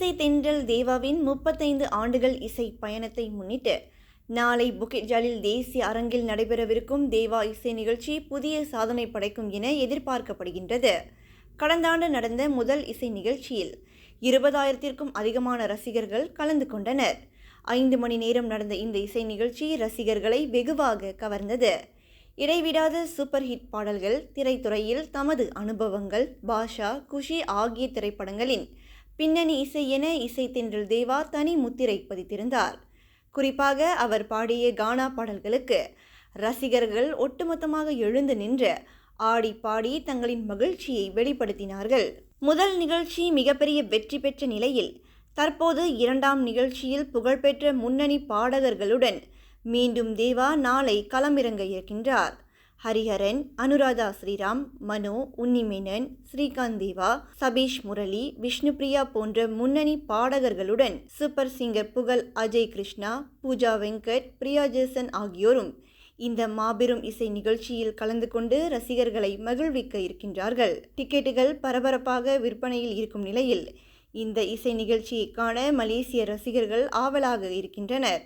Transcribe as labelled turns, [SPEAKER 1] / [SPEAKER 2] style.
[SPEAKER 1] இசை தென்றல் தேவாவின் முப்பத்தைந்து ஆண்டுகள் இசை பயணத்தை முன்னிட்டு நாளை புக்கிட் ஜாலில் தேசிய அரங்கில் நடைபெறவிருக்கும் தேவா இசை நிகழ்ச்சி புதிய சாதனை படைக்கும் என எதிர்பார்க்கப்படுகின்றது. கடந்த ஆண்டு நடந்த முதல் இசை நிகழ்ச்சியில் இருபதாயிரத்திற்கும் அதிகமான ரசிகர்கள் கலந்து கொண்டனர். ஐந்து மணி நேரம் நடந்த இந்த இசை நிகழ்ச்சி ரசிகர்களை வெகுவாக கவர்ந்தது. இடைவிடாத சூப்பர் ஹிட் பாடல்கள் திரைத்துறையில் தமது அனுபவங்கள் பாஷா குஷி ஆகிய திரைப்படங்களின் பின்னணி இசை என இசை தென்றல் தேவா தனி முத்திரை பதித்திருந்தார். குறிப்பாக அவர் பாடிய கானா பாடல்களுக்கு ரசிகர்கள் ஒட்டுமொத்தமாக எழுந்து நின்று ஆடி பாடி தங்களின் மகிழ்ச்சியை வெளிப்படுத்தினார்கள். முதல் நிகழ்ச்சி மிகப்பெரிய வெற்றி பெற்ற நிலையில் தற்போது இரண்டாம் நிகழ்ச்சியில் புகழ்பெற்ற முன்னணி பாடகர்களுடன் மீண்டும் தேவா நாளை களமிறங்க இருக்கின்றார். ஹரிஹரன் அனுராதா ஸ்ரீராம் மனோ உன்னிமேனன் ஸ்ரீகாந்த் தேவா சபீஷ் முரளி விஷ்ணுபிரியா போன்ற முன்னணி பாடகர்களுடன் சூப்பர் சிங்கர் புகழ் அஜய் கிருஷ்ணா பூஜா வெங்கட் பிரியா ஜேசன் ஆகியோரும் இந்த மாபெரும் இசை நிகழ்ச்சியில் கலந்து கொண்டு ரசிகர்களை மகிழ்விக்க இருக்கின்றார்கள். டிக்கெட்டுகள் பரபரப்பாக விற்பனையில் இருக்கும் நிலையில் இந்த இசை நிகழ்ச்சியை காண மலேசிய ரசிகர்கள் ஆவலாக இருக்கின்றனர்.